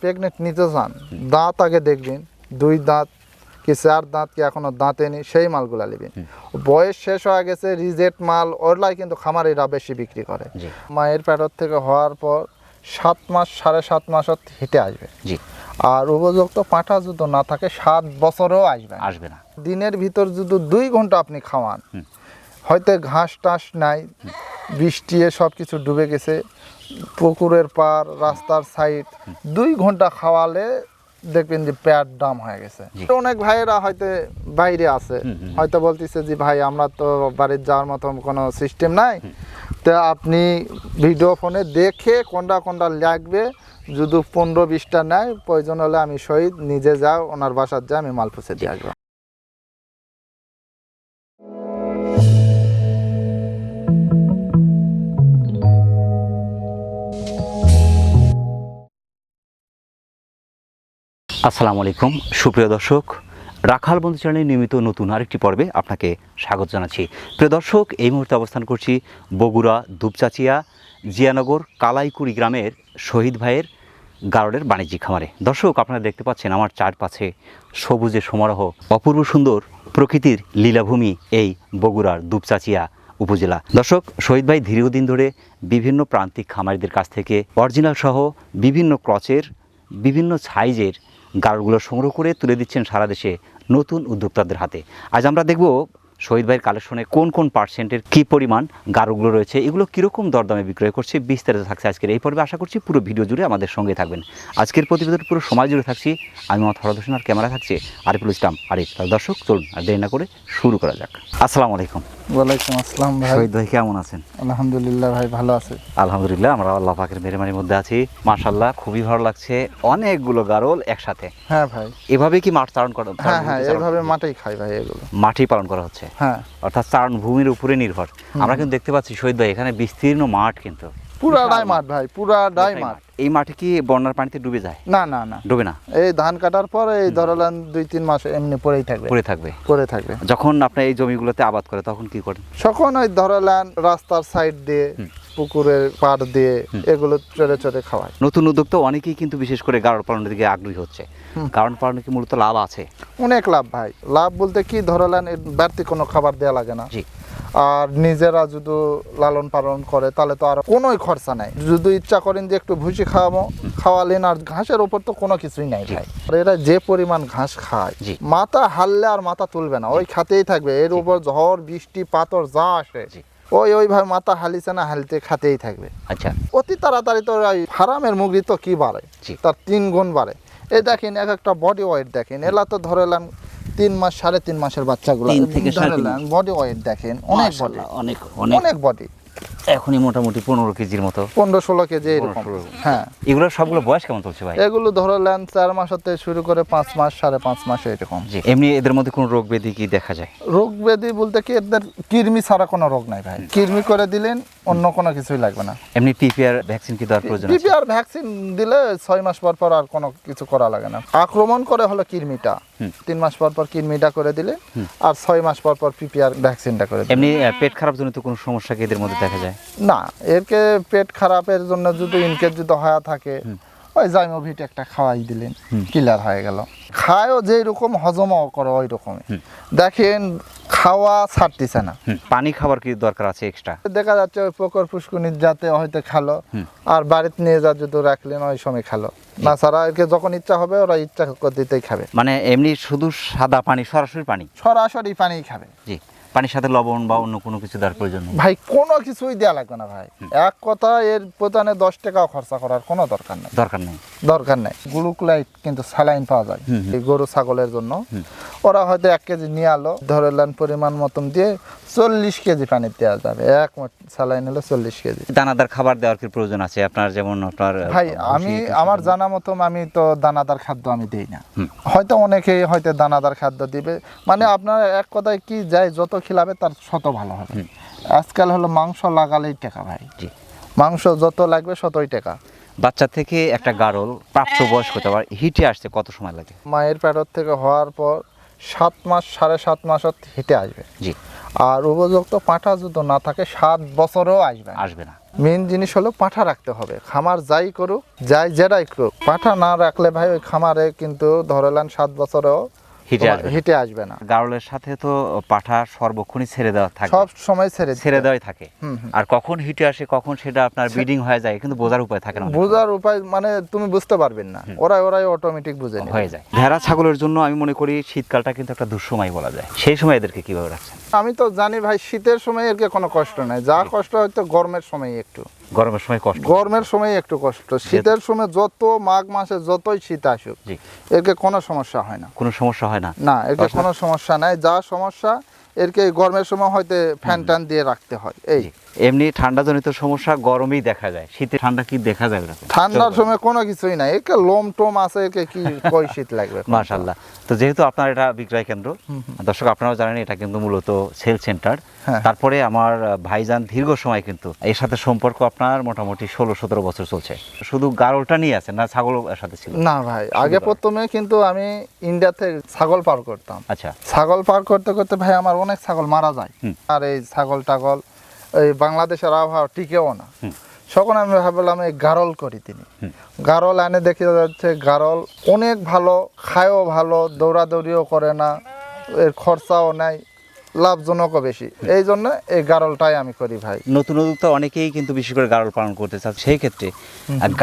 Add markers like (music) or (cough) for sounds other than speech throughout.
Pregnant নিতে চান দাঁত আগে দেখবেন দুই দাঁত কি চার দাঁত কি এখনও দাঁতে নেই সেই মালগুলো নেবেন। বয়স শেষ হয়ে গেছে রিজেক্ট মাল ওরলাই কিন্তু খামারিরা বেশি বিক্রি করে। মায়ের পেটর থেকে হওয়ার পর সাত মাস সাড়ে সাত মাসত হেঁটে আসবে। জি। আর উপযুক্ত পাঁঠা যদি না থাকে সাত বছরও আসবে আসবে না। দিনের ভিতর যদি দুই ঘণ্টা আপনি খাওয়ান হয়তো ঘাস টাস নাই বৃষ্টি সব কিছু ডুবে গেছে পুকুরের পার রাস্তার সাইড দুই ঘণ্টা খাওয়ালে দেখবেন যে পেট ডাম হয়ে গেছে। অনেক ভাইয়েরা হয়তো বাইরে আছে। হয়তো বলতেছে যে ভাই আমরা তো বাড়ির যাওয়ার মতন কোনো সিস্টেম নাই। তো আপনি ভিডিও ফোনে দেখে কোনটা কোনটা লাগবে যদি পনেরো বিশটা নেয় প্রয়োজন হলে আমি শহীদ নিজে যাও ওনার বাসার যা আমি মাল পুষে দিয়ে আসব। আসসালামু আলাইকুম। সুপ্রিয় দর্শক, রাখাল বন্ধু চ্যানেলের নিয়মিত নতুন আরেকটি পর্বে আপনাকে স্বাগত জানাচ্ছি। প্রিয় দর্শক, এই মুহূর্তে অবস্থান করছি বগুড়া দুপচাচিয়া জিয়ানগর কালাইকুড়ি গ্রামের শহীদ ভাইয়ের গারডের বাণিজ্যিক খামারে। দর্শক, আপনারা দেখতে পাচ্ছেন আমার চারপাশে সবুজে সমারোহ, অপূর্ব সুন্দর প্রকৃতির লীলাভূমি এই বগুড়ার দুপচাচিয়া উপজেলা। দর্শক, শহীদ ভাই দীর্ঘদিন ধরে বিভিন্ন প্রান্তিক খামারিদের কাছ থেকে অরিজিনাল সহ বিভিন্ন ক্রচের, বিভিন্ন সাইজের গাড়গুলো সংগ্রহ করে তুলে দিচ্ছেন সারা দেশে নতুন উদ্যোক্তাদের হাতে। আজ আমরা দেখব শহীদ ভাইয়ের কালেকশনে কোন কোন পার্সেন্টের কী পরিমাণ গাড়গুলো রয়েছে, এগুলো কীরকম দরদামে বিক্রয় করছে, বিস্তারিত থাকছে আজকের এই পর্বে। আশা করছি পুরো ভিডিও জুড়ে আমাদের সঙ্গে থাকবেন। আজকের প্রতিবেদন পুরো সময় জুড়ে থাকছি। আমি মোহাম্মদ হরদ আর ক্যামেরা থাকছে আরিফুল ইসলাম আরিফ। দর্শক, চলুন আর দেরি না করে শুরু করা যাক। আসসালামু আলাইকুম। ওয়ালাইকুম আসসালাম ভাই। শহীদ ভাই কেমন আছেন? আলহামদুলিল্লাহ ভাই ভালো আছে। আলহামদুলিল্লাহ আমরা আল্লাহ পাকের মেরেমারির মধ্যে আছি। মাশাল্লাহ খুবই ভালো লাগছে। অনেকগুলো গারল একসাথে। হ্যাঁ ভাই। এভাবে কি মাঠ চারণ করা হ্যাঁ হ্যাঁ এভাবে মাঠেই খাই ভাই এগুলো। মাঠেই পালন করা হচ্ছে? হ্যাঁ। অর্থাৎ চারণ ভূমির উপরে নির্ভর। আমরা কিন্তু দেখতে পাচ্ছি শহীদ ভাই এখানে বিস্তীর্ণ মাঠ কিন্তু। মাঠ ভাই মাঠ। এই মাঠে কি বন্যার পানিতে ডুবে যায়? না না না। ডুবে না? এই ধান কাটার পর এই ধরলেন দুই তিন মাস এমনি পরেই থাকবে। পড়ে থাকবে। পরে থাকবে। যখন আপনি এই জমিগুলোতে আবাদ করে তখন কি করেন? তখন ওই ধরলেন রাস্তার সাইড দিয়ে পুকুরের পাড় দিয়ে এগুলো চড়ে চড়ে খাওয়ায়। নতুন উদ্যোক্তা অনেকেই কিন্তু বিশেষ করে গাড়ল পালনের দিকে আগ্রহী হচ্ছে। কারণ পালনে কি মূলত লাভ আছে? অনেক লাভ ভাই। লাভ বলতে কি ধরলেন বাড়তি কোনো খাবার দেওয়া লাগে না। জি। আর নিজেরা যদি লালন পালন করে তাহলে তো আর কোনোই খরচা নাই। যদি ইচ্ছা করেন যে একটু ভুসি খাওয়াবো খাওয়ালেন আর ঘাসের ওপর তো কোনো কিছুই নাই ভাই। আর এরা যে পরিমাণ ঘাস খায় মাথা হারলে আর মাথা তুলবে না। ওই খাতেই থাকবে। এর উপর ঝড় বৃষ্টি পাথর যা আসে। ওই ওইভাবে মাথা হালিছে না হালতে খাতেই থাকবে। আচ্ছা। অতি তাড়াতাড়ি তো ওই ফার্মের মুরগি তো কি বাড়ে? তার তিন গুণ বাড়ে। এ দেখেন এক একটা বডি ওয়েট দেখেন। এলা তো ধরেলাম তিন মাস সাড়ে তিন মাসের বাচ্চাগুলো তিন থেকে। বডি ওয়েট দেখেন অনেক বডি অনেক অনেক। অনেক বডি এখনই মোটামুটি পনেরো কেজির মতো। পনেরো ষোলো কেজি এরকম। হ্যাঁ। এগুলো সবগুলো বয়স কেমন চলছে ভাই? এগুলো ধরলেন চার মাস হতে শুরু করে পাঁচ মাস সাড়ে পাঁচ মাস এরকম। জি এমনি এদের মধ্যে কোনো রোগ ব্যাধি কি দেখা যায়? রোগ ব্যাধি বলতে কি এদের কৃমি ছাড়া কোনো রোগ নাই ভাই। কৃমি করে দিলেন অন্য কোনো কিছুই লাগবে না। এমনি পিপিআর ভ্যাকসিন কি দেওয়ার প্রয়োজন পিপিআর ভ্যাকসিন দিলে ছয় মাস পর পর আর কোনো কিছু করা লাগে না। আক্রমণ করে হলো কৃমিটা। তিন মাস পর পর কৃমিটা করে দিলে আর ছয় মাস পর পর পিপিআর ভ্যাকসিনটা করে এমনি পেট খারাপ জনিত কোনো সমস্যা কি এদের মধ্যে দেখা যায়? না এরকে পেট খারাপের জন্য যদি ইনকেস যদি হয়ে থাকে ওই জাইমোভিট একটা খাওয়াই দিলেন কিলার হয়ে গেল। খায়ও যেই রকম হজমও করে ওই রকমই দেখেন খাওয়া ছাড়তেছে না। পানি খাবার কি দরকার আছে এক্সট্রা দেখা যাচ্ছে ওই পোকর যাতে হয়তো খালো আর বাড়িতে নিয়ে যা যদি রাখলেন ওই সময় খালো। না ছাড়া একে যখন ইচ্ছা হবে ওরা ইচ্ছা দিতেই খাবে। মানে এমনি শুধু সাদা পানি সরাসরি পানি? সরাসরি পানি খাবে। জি। পানির সাথে লবণ বা অন্য কোনো কিছু দেওয়ার প্রয়োজন নেই। ভাই কোনো কিছুই দেওয়া লাগবে না ভাই। এক কথা এর প্রধানে দশ টাকাও খরচা করার কোনো দরকার নেই। দরকার নেই। দরকার নেই। গ্লুকোলাইট কিন্তু স্যালাইন পাওয়া যায়। এই গরু ছাগলের জন্য। ওরা হয়তো এক কেজি নিয়ে আলো ধরেলেন পরিমাণ মতন দিয়ে চল্লিশ কেজি পানি দেওয়া যাবে। এক স্যালাইন হলো চল্লিশ কেজি। দানাদার খাবার দেওয়ার কি প্রয়োজন আছে? আপনার যেমন আপনার ভাই আমি আমার জানা মতন আমি তো দানাদার খাদ্য আমি দেই না। হয়তো অনেকেই হয়তো দানাদার খাদ্য দিবে। মানে আপনার এক কথায় কি যায় যত খিলাবে তার শত ভালো হবে। আজকাল হলো মাংস লাগালেই টাকা ভাই। মাংস যত লাগবে শতই টাকা। বাচ্চা থেকে একটা গারল প্রাপ্ত বয়স্ক হতে পারে হিটে আসতে কত সময় লাগে? মায়ের পেটর থেকে হওয়ার পর সাত মাস সাড়ে সাত মাসত হেঁটে আসবে। জি। আর উপযুক্ত পাঁঠা যদি না থাকে সাত বছরও আসবে আসবে না। মেন জিনিস হলো পাঠা রাখতে হবে। খামার যাই করুক যাই যেটাই করুক পাঠা না রাখলে ভাই ওই খামারে কিন্তু ধরেলেন সাত বছরেও হিটে আসবে না। হিটে আসবে না। গারলের সাথে তো পাঠা সর্বক্ষণই ছেড়ে দেওয়া থাকে। সব সময় ছেড়ে ছেড়ে। দেওয়াই থাকে। আর কখন হিটে আসে কখন সেটা আপনার ব্রিডিং হয়ে যায় কিন্তু বোঝার উপায় থাকে না বোঝার উপায় মানে তুমি বুঝতে পারবেন না। ওরাই ওরাই অটোমেটিক বুঝে হয়ে যায়। ভেড়া ছাগলের জন্য আমি মনে করি শীতকালটা কিন্তু একটা দুঃসময় বলা যায়। সেই সময় এদেরকে কীভাবে রাখছেন? আমি তো জানি ভাই শীতের সময় এর কোনো কষ্ট নাই। যা কষ্ট হয়তো গরমের সময় একটু। গরমের সময় কষ্ট গরমের সময় একটু কষ্ট। শীতের সময় যত মাঘ মাসে যতই শীত আসুক জি। এরকে কোনো সমস্যা হয় না। কোনো সমস্যা হয় না? না আচ্ছা। কোনো সমস্যা নাই। যা সমস্যা এরকে গরমের সময় হয়তো ফ্যান ট্যান দিয়ে রাখতে হয় এই। এমনি ঠান্ডাজনিত সমস্যা গরমেই দেখা যায় শীতে ঠান্ডা কি দেখা যায় ঠান্ডার সময় কোনো কিছুই নাই একে লোম টোম আছে একে কি কই শীত লাগবে? (laughs) মাশাল্লাহ তো যেহেতু আপনার এটা বিক্রয় কেন্দ্র দর্শক আপনারাও জানেন এটা কিন্তু মূলত সেল সেন্টার। হ্যাঁ। তারপরে আমার ভাইজান দীর্ঘ সময় কিন্তু এর সাথে সম্পর্ক আপনার মোটামুটি ষোলো সতেরো বছর চলছে। শুধু গারলটা নিয়ে আছে না ছাগল সাথে ছিল? না ভাই আগে প্রথমে কিন্তু আমি ইন্ডিয়াতে ছাগল পার করতাম। আচ্ছা। ছাগল পার করতে করতে ভাই আমার অনেক ছাগল মারা যায়। আর এই ছাগল টাগল এই বাংলাদেশের আবহাওয়া টিকেও না। তখন আমি ভাবলাম এই গারল করি তিনি। গারল এনে দেখে যাচ্ছে গারল অনেক ভালো খায়ও ভালো দৌড়াদৌড়িও করে না এর খরচাও নাই লাভজনকও বেশি। এই জন্য এই গারলটাই আমি করি ভাই। নতুন নতুন তো অনেকেই কিন্তু বেশি করে গারল পালন করতে চাচ্ছে সেই ক্ষেত্রে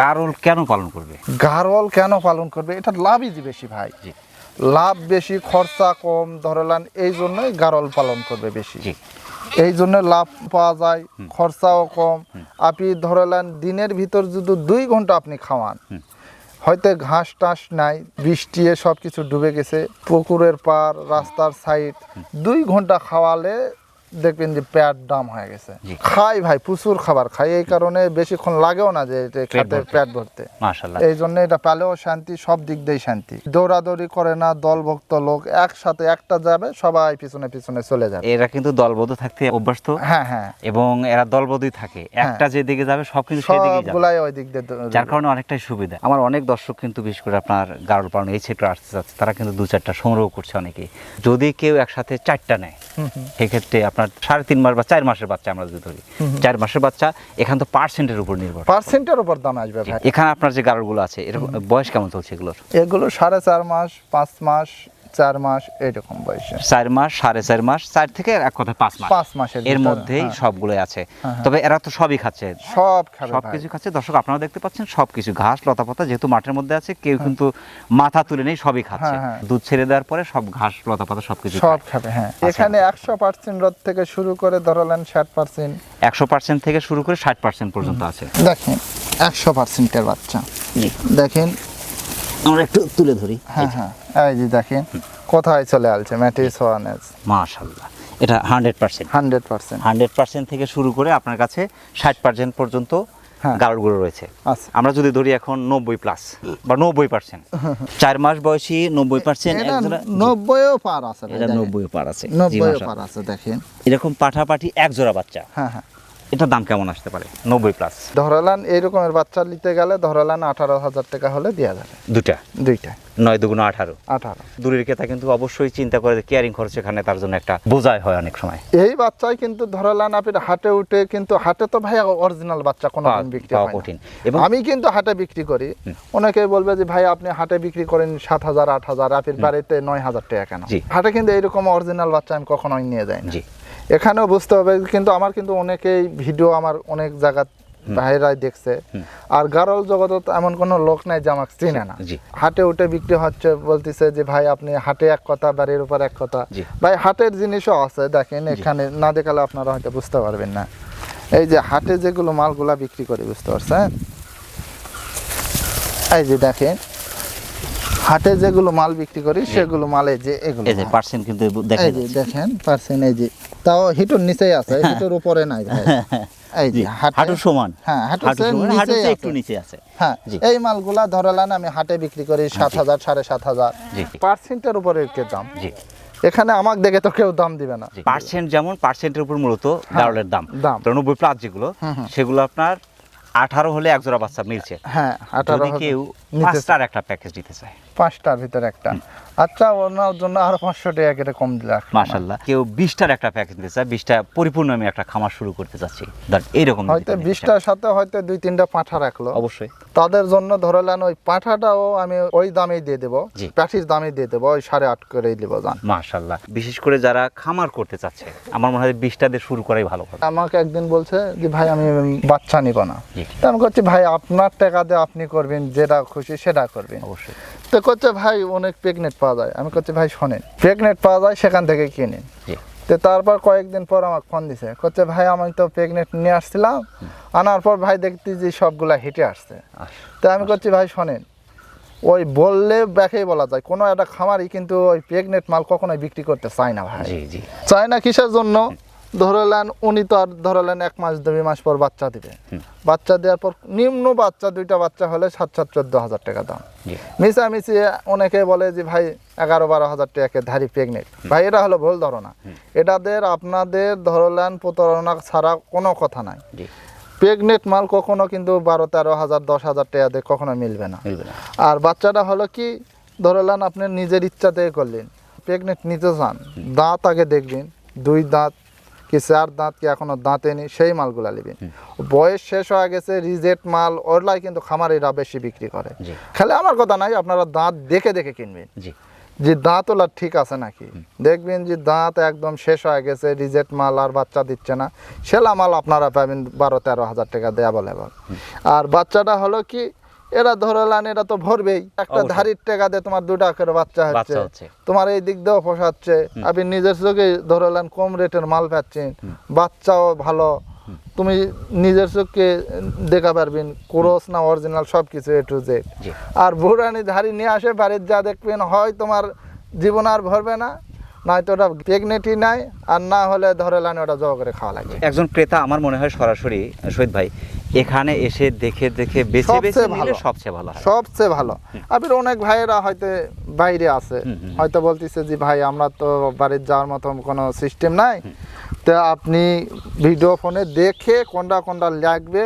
গারল কেন পালন করবে? গারল কেন পালন করবে? এটা লাভই যে বেশি ভাই। লাভ বেশি খরচা কম ধরলেন এই জন্যই গারল পালন করবে বেশি। এই জন্য লাভ পাওয়া যায় খরচাও কম। আপনি ধরলেন দিনের ভিতর যদি দুই ঘণ্টা আপনি খাওয়ান হয়তো ঘাস টাস নাই বৃষ্টি সব কিছু ডুবে গেছে পুকুরের পার রাস্তার সাইড দুই ঘণ্টা খাওয়ালে দেখবেন যে পেট ডাম হয়ে গেছে। খাই ভাই প্রচুর খাবার খাই এই কারণে বেশিক্ষণ লাগেও না যে এটা খেতে। পেট ভরতে। এই জন্য এটা পেলেও শান্তি সব দিক দিয়েই শান্তি। দৌড়াদৌড়ি করে না দলভক্ত লোক একসাথে একটা যাবে সবাই পিছনে পিছনে চলে যাবে। এরা কিন্তু দলবদ্ধ থাকতে অভ্যস্ত। হ্যাঁ হ্যাঁ। এবং এরা দলবদ্ধই থাকে। একটা যেদিকে যাবে সব কিন্তু সেদিকেই যাবে। সবগুলাই ওই দিক দিয়ে যার কারণে অনেকটাই সুবিধা। আমার অনেক দর্শক কিন্তু বিশেষ করে আপনার গারল পালন এই সেক্টর আসতে চাচ্ছে তারা কিন্তু দু চারটা সংগ্রহ করছে অনেকেই। যদি কেউ একসাথে চারটা নেয়। সেক্ষেত্রে আপনার সাড়ে তিন মাস বা চার মাসের বাচ্চা আমরা যদি ধরি। চার মাসের বাচ্চা এখান তো পার্সেন্টের উপর নির্ভর। পার্সেন্টের উপর দাম আসবে এখানে আপনার যে গাড়গুলো আছে এরকম বয়স কেমন চলছে এগুলোর? এগুলো সাড়ে চার মাস পাঁচ মাস চার মাস এরকম বয়সে। চার মাস সাড়ে চার মাস চার থেকে এক কথায় পাঁচ মাস। পাঁচ মাসের এর মধ্যেই হ্যাঁ। সবগুলোই আছে। হ্যাঁ। তবে এরা তো সবই খাচ্ছে। সব সব কিছু খাচ্ছে। দর্শক আপনারা দেখতে পাচ্ছেন সব কিছু ঘাস লতা পাতা যেহেতু মাঠের মধ্যে আছে কেউ কিন্তু মাথা তুলে নেই সবই খাচ্ছে। হ্যাঁ, হ্যাঁ। দুধ ছেড়ে দেওয়ার পরে সব ঘাস লতা পাতা সব কিছু সব খাবে হ্যাঁ। এখানে একশো পার্সেন্ট রোদ থেকে শুরু করে ধরলেন ষাট পার্সেন্ট। একশো পার্সেন্ট থেকে শুরু করে ষাট পার্সেন্ট পর্যন্ত আছে। দেখেন একশো পার্সেন্টের বাচ্চা। দেখেন আমরা একটু তুলে ধরি। হ্যাঁ হ্যাঁ। এই যে দেখেন কোথায় চলে আসছে ম্যাটিস ওয়ানেস মাশাল্লাহ এটা hundred percent. Hundred percent. Hundred percent থেকে শুরু করে আপনার কাছে ষাট পার্সেন্ট পর্যন্ত হ্যাঁ। রয়েছে। আচ্ছা। আমরা যদি ধরি এখন নব্বই প্লাস বা নব্বই পার্সেন্ট। চার মাস বয়সী নব্বই পার্সেন্ট এটা নব্বইও পার আছে এটা। নব্বই পার আছে। জি, নব্বইও পার আছে দেখেন। এরকম পাঠাপাঠি এক জোড়া বাচ্চা। হ্যাঁ হ্যাঁ। এটার দাম কেমন আসতে পারে? নব্বই প্লাস ধরালান এইরকমের বাচ্চা নিতে গেলে ধরালান আঠারো হাজার টাকা হলে দেওয়া যাবে। দুটা দুইটা। নয় দুগুণ আঠারো। আঠারো। দূরের ক্রেতা কিন্তু অবশ্যই চিন্তা করে কেয়ারিং খরচ এখানে তার জন্য একটা বোঝাই হয় অনেক সময়। এই বাচ্চাই কিন্তু ধরালান আপনি হাটে উঠে কিন্তু হাটে তো ভাই অরিজিনাল বাচ্চা কোনো বিক্রি হয় কঠিন। এবং আমি কিন্তু হাটে বিক্রি করি। অনেকে বলবে যে ভাই আপনি হাটে বিক্রি করেন সাত হাজার আট হাজার আপনার বাড়িতে নয় হাজার টাকা কেন। হাটে কিন্তু এইরকম অরিজিনাল বাচ্চা আমি কখনোই নিয়ে যাই না। জি। এখানেও বুঝতে হবে কিন্তু আমার কিন্তু অনেকেই ভিডিও আমার অনেক জায়গা ভাইরাই দেখছে। আর গারল জগৎ এমন কোনো লোক নাই যে আমাকে চিনে না। হাটে উঠে বিক্রি হচ্ছে বলতেছে যে ভাই আপনি হাটে এক কথা বাড়ির উপর এক কথা। ভাই হাটের জিনিসও আছে দেখেন এখানে না দেখালে আপনারা হয়তো বুঝতে পারবেন না। এই যে হাটে যেগুলো মালগুলা বিক্রি করে বুঝতে পারছেন? এই যে দেখেন হাটে যেগুলো মাল বিক্রি করি সেগুলো মালে যে এগুলো এই যে। পার্সেন্ট কিন্তু দেখা এই যে দেখেন পার্সেন্ট এই যে তাও হিটুর নিচেই আছে হিটুর উপরে নাই ভাই। (laughs) এই যে হাটে সমান। হ্যাঁ হাঁটু একটু নিচে আছে। হ্যাঁ এই মালগুলা ধরালান আমি হাটে বিক্রি করি সাত হাজার সাড়ে সাত হাজার। পার্সেন্টের উপরে দাম? জি। এখানে আমাকে দেখে তো কেউ দাম দিবে না। পার্সেন্ট যেমন পার্সেন্টের উপর মূলত গারলের দাম। দাম। তো নব্বই প্লাস যেগুলো সেগুলো আপনার আঠারো হলে এক জোড়া বাচ্চা মিলছে। হ্যাঁ আঠারো কেউ পাঁচটার একটা প্যাকেজ দিতে চায়। পাঁচটার ভিতরে একটা। আচ্ছা ওনার জন্য আরও পাঁচশো টাকা কেটে কম দিলে মাশাল্লাহ কেউ বিশটার একটা প্যাকেজ দিতে চায় বিশটা পরিপূর্ণ আমি একটা খামার শুরু করতে চাচ্ছি। এইরকম হয়তো বিশটার সাথে হয়তো দুই তিনটা পাঁঠা রাখল। অবশ্যই। তাদের জন্য ধরে নেন ওই পাঁঠাটাও আমি ওই দামেই দিয়ে দেবো। প্যাটির দামেই দিয়ে দেবো ওই সাড়ে আট করেই দেবো জান মাশাল্লাহ বিশেষ করে যারা খামার করতে চাচ্ছে আমার মনে হয় বিশটা দিয়ে শুরু করাই ভালো আমাকে একদিন বলছে যে ভাই আমি বাচ্চা নিব না। আমি করছি ভাই আপনার টাকা দিয়ে আপনি করবেন যেটা খুশি সেটা করবেন। অবশ্যই। তো করছে ভাই অনেক প্রেগনেন্ট পাওয়া যায়। আমি করছি ভাই শোনেন প্রেগনেন্ট পাওয়া যায় সেখান থেকে কিনেন তো তারপর কয়েকদিন পর আমাকে ফোন দিছে। করছে ভাই আমি তো প্রেগনেন্ট নিয়ে আসছিলাম। আনার পর ভাই দেখতে যে সবগুলা হেঁটে আসছে। তো আমি করছি ভাই শোনেন ওই বললে ব্যাকেই বলা যায়। কোনো একটা খামারই কিন্তু ওই প্রেগনেন্ট মাল কখনোই বিক্রি করতে চায় না ভাই। চায় না কিসের জন্য? ধরলেন উনি তো আর ধরলেন এক মাস দুই মাস পর বাচ্চা দিবে। বাচ্চা দেওয়ার পর নিম্ন বাচ্চা দুইটা বাচ্চা হলে সাত সাত চোদ্দ হাজার টাকা দাম। মিশামিশি অনেকে বলে যে ভাই এগারো বারো হাজার টাকা ধারি প্রেগনেন্ট ভাই এটা হলো ভুল ধারণা। এটাদের আপনাদের ধরলেন প্রতারণা ছাড়া কোনো কথা নাই। প্রেগনেন্ট মাল কখনো কিন্তু বারো তেরো হাজার দশ হাজার টাকা দিয়ে কখনো মিলবে না। আর বাচ্চাটা হলো কি ধরলেন আপনি নিজের ইচ্ছা থেকে করলেন। প্রেগনেন্ট নিতে চান দাঁত আগে দেখবেন দুই দাঁত কি চার দাঁত কি এখনও দাঁতে নেই সেই মালগুলা নেবেন বয়স শেষ হয়ে গেছে রিজেক্ট মাল ওরলাই কিন্তু খামারিরা বেশি বিক্রি করে। খালি আমার কথা নাই আপনারা দাঁত দেখে দেখে কিনবেন। যে দাঁত ওলা ঠিক আছে নাকি? দেখবেন যে দাঁত একদম শেষ হয়ে গেছে রিজেক্ট মাল আর বাচ্চা দিচ্ছে না। সেলা মাল আপনারা পাবেন বারো তেরো হাজার টাকা দেয়া বলে আর বাচ্চাটা হলো কি এরা ধরলেন এরা তো ভরবেই। একটা। ধারির টাকা দিয়ে তোমার দুটা করে বাচ্চা হচ্ছে। তোমার এই দিক দিয়েও পোষাচ্ছে। আপনি নিজের চোখে ধরলেন কম রেটের মাল পাচ্ছেন। বাচ্চাও ভালো। তুমি নিজের চোখকে দেখা পারবেন ক্রোস না অরিজিনাল সব কিছু এ টু জেড আর বুড়ানি ধারি নিয়ে আসে বাড়ির যা দেখবেন হয় তোমার জীবন আর ভরবে না। নয়তো ওটা প্রেগনেন্টই নাই আর না হলে ধরে লানি ওটা জব করে খাওয়া লাগে একজন ক্রেতা আমার মনে হয় সরাসরি শহীদ ভাই এখানে এসে দেখে দেখে বেছে বেছে নিলে ভালো। সবচেয়ে ভালো হয়। সবচেয়ে ভালো। আবার অনেক ভাইয়েরা হয়তো বাইরে আছে। হয়তো বলতেছে যে ভাই আমরা তো বাড়ির যাওয়ার মতো কোনো সিস্টেম নাই। তো আপনি ভিডিও ফোনে দেখে কোনটা কোনটা লাগবে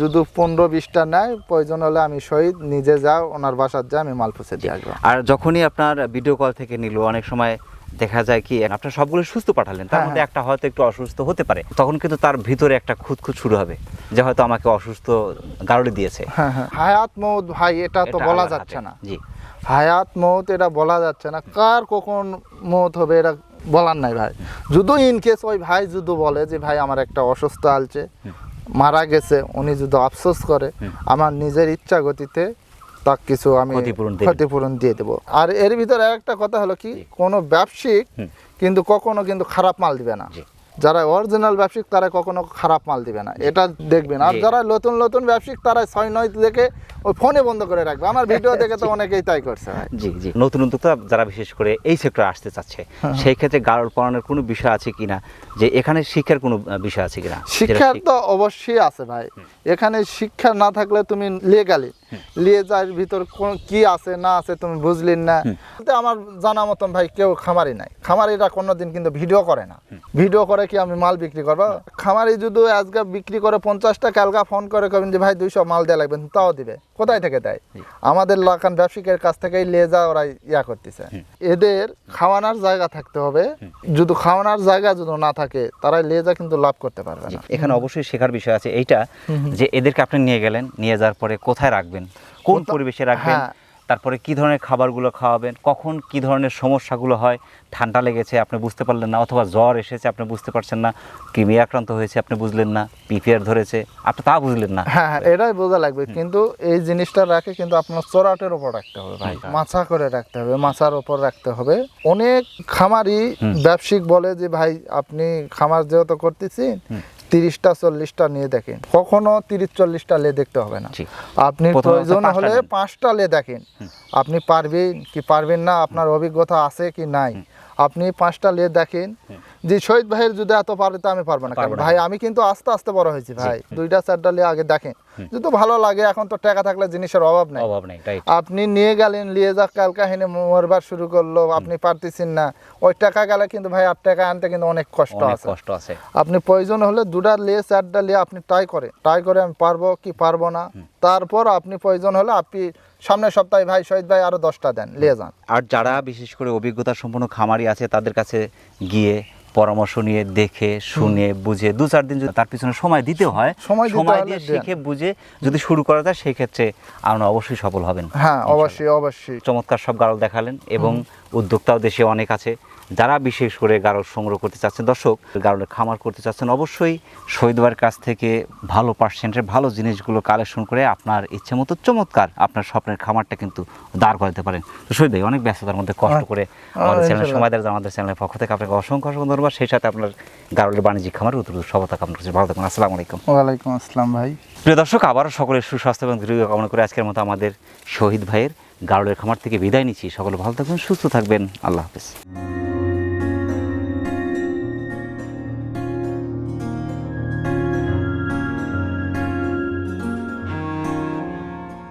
যদি পনেরো বিশটা নেয় প্রয়োজন হলে আমি শহীদ নিজে যাও ওনার বাসার যা আমি মাল পুষে দিয়ে আসব। আর যখনই আপনার ভিডিও কল থেকে নিল অনেক সময় দেখা যায় কি আপনার সবগুলো সুস্থ পাঠালেন তার হ্যাঁ, মধ্যে একটা হয়তো একটু অসুস্থ হতে পারে। তখন কিন্তু তার ভিতরে একটা খুঁতখুত শুরু হবে যে হয়তো আমাকে অসুস্থ গারুড়ি দিয়েছে। হ্যাঁ হ্যাঁ। হায়াত মৌত ভাই এটা তো বলা যাচ্ছে না। জি। হায়াত মৌত এটা বলা যাচ্ছে না। কার কখন মৌত হবে এটা বলার নাই ভাই। যদি ইন কেস ওই ভাই যদি বলে যে ভাই আমার একটা অসুস্থ আলছে মারা গেছে উনি যদি আফসোস করে আমার নিজের ইচ্ছা গতিতে তার কিছু আমি ক্ষতিপূরণ দিয়ে দেবো। আর এর ভিতরে একটা কথা হলো কি কোনো ব্যবসায়িক কিন্তু কখনো কিন্তু খারাপ মাল দিবে না। যারা অরিজিনাল ব্যবসায়িক তারা কখনো খারাপ মাল দিবে না। এটা দেখবেন। আর যারা নতুন নতুন ব্যবসায়িক তারা ছয় নয় দেখে ওই ফোনে বন্ধ করে রাখবে। আমার (laughs) ভিডিও দেখে তো অনেকেই তাই করছে জি জি। নতুন উদ্যোক্তা যারা বিশেষ করে এই সেক্টরে আসতে চাচ্ছে হ্যাঁ। সেই ক্ষেত্রে গারল পড়ানোর কোনো বিষয় আছে কিনা? যে এখানে শিক্ষার কোনো বিষয় আছে কিনা? শিক্ষার তো অবশ্যই আছে ভাই। এখানে শিক্ষা না থাকলে তুমি লিয়ে লিয়ে যার ভিতর কোন কি আছে না আছে তুমি বুঝলি না। আমার জানা মতন ভাই কেউ খামারি নাই। খামারিরা কোনোদিন কিন্তু ভিডিও করে না। ভিডিও করে কি আমি মাল বিক্রি করব? খামারি যদি আজকে বিক্রি করে পঞ্চাশটা কালকা ফোন করে কবেন যে ভাই দুইশো মাল দেওয়া লাগবে তাও দিবে। কোথায় থেকে দেয়? আমাদের লাখান ব্যবসায়িকের কাছ থেকেই নিয়ে যা ওরা ইয়া করতেছে। এদের খাওয়ানোর জায়গা থাকতে হবে। যদি খাওয়ানোর জায়গা যদি না থাকে তারা নিয়ে যা কিন্তু লাভ করতে পারবে না। এখানে অবশ্যই শেখার বিষয় আছে। এইটা যে এদেরকে আপনি নিয়ে গেলেন নিয়ে যাওয়ার পরে কোথায় রাখবেন? কোন পরিবেশে রাখবেন? হ্যাঁ। তারপরে কি ধরনের খাবারগুলো খাওয়াবেন কখন কি ধরনের সমস্যাগুলো হয় ঠান্ডা লেগেছে আপনি বুঝতে পারলেন না অথবা জ্বর এসেছে আপনি বুঝতে পারছেন না কৃমি আক্রান্ত হয়েছে আপনি বুঝলেন না পিপিআর ধরেছে আপনি তা বুঝলেন না। হ্যাঁ হ্যাঁ এটাই বোঝা লাগবে। কিন্তু এই জিনিসটা রাখে কিন্তু আপনার চোরাটের উপর রাখতে হবে ভাই। মাছা করে রাখতে হবে মাছার উপর রাখতে হবে। অনেক খামারি ব্যবসায়িক বলে যে ভাই আপনি খামার যেহেতু করতেছেন তিরিশটা চল্লিশটা নিয়ে দেখেন। কখনো তিরিশ চল্লিশটা লে দেখতে হবে না। আপনি প্রয়োজন পাঁচটা হলে পাঁচটা লে দেখেন। আপনি পারবেন কি পারবেন না আপনার অভিজ্ঞতা আছে কি নাই? আপনি পাঁচটা লে দেখেন। যে শহীদ ভাইয়ের যদি এত পারে তো আমি পারব না। ভাই আমি কিন্তু আস্তে আস্তে বড় হয়েছি ভাই। দুইটা চারটা লে আগে দেখেন। যদি ভালো লাগে এখন তো টাকা থাকলে জিনিসের অভাব নেই। অভাব নেই আপনি নিয়ে গেলেন নিয়ে যাক কাল কাহিনী মরবার শুরু করল আপনি পারতেছেন না। ওই টাকা গেলে কিন্তু ভাই আট টাকা আনতে কিন্তু অনেক কষ্ট অনেক আছে। কষ্ট আছে। আপনি প্রয়োজন হলে দুটা লিয়ে চারটা লিয়ে আপনি ট্রাই করে ট্রাই করে আমি পারব কি পারব না। তারপর আপনি প্রয়োজন হলে আপনি সামনের সপ্তাহে ভাই শহীদ ভাই আরও দশটা দেন নিয়ে যান। আর যারা বিশেষ করে অভিজ্ঞতা সম্পন্ন খামারি আছে তাদের কাছে গিয়ে পরামর্শ নিয়ে দেখে শুনে বুঝে দু চার দিন যদি তার পিছনে সময় দিতে হয় সময় সময় দিয়ে শিখে বুঝে যদি শুরু করা যায় সেই ক্ষেত্রে আপনারা অবশ্যই সফল হবেন। হ্যাঁ অবশ্যই অবশ্যই। চমৎকার সব গারল দেখালেন এবং উদ্যোক্তাও দেশে অনেক আছে। যারা বিশেষ করে গারল সংগ্রহ করতে চাচ্ছেন দর্শক গারলের খামার করতে চাচ্ছেন অবশ্যই শহীদবার কাছ থেকে ভালো পার্সেন্টের ভালো জিনিসগুলো কালেকশন করে আপনার ইচ্ছে মতো চমৎকার আপনার স্বপ্নের খামারটা কিন্তু দাঁড় করাতে পারেন। তো শহীদ ভাই অনেক ব্যস্ততার মধ্যে কষ্ট করে আমাদের চ্যানেল সময় জন্য আমাদের চ্যানেলের পক্ষ থেকে আপনাকে অসংখ্য অসংখ্য ধন্যবাদ। সেই সাথে আপনার গারলের বাণিজ্যিক খামার উত্তর সবতা আপনার কাছে ভালো থাকুন আসসালামু আলাইকুম। ওয়ালাইকুম আসসালাম ভাই। প্রিয় দর্শক আবারও সকলের সুস্বাস্থ্য এবং দীর্ঘ কামনা করে আজকের মতো আমাদের শহীদ ভাইয়ের গারলের খামার থেকে বিদায় নিচ্ছি। সকলে ভালো থাকবেন সুস্থ থাকবেন। আল্লাহ হাফেজ।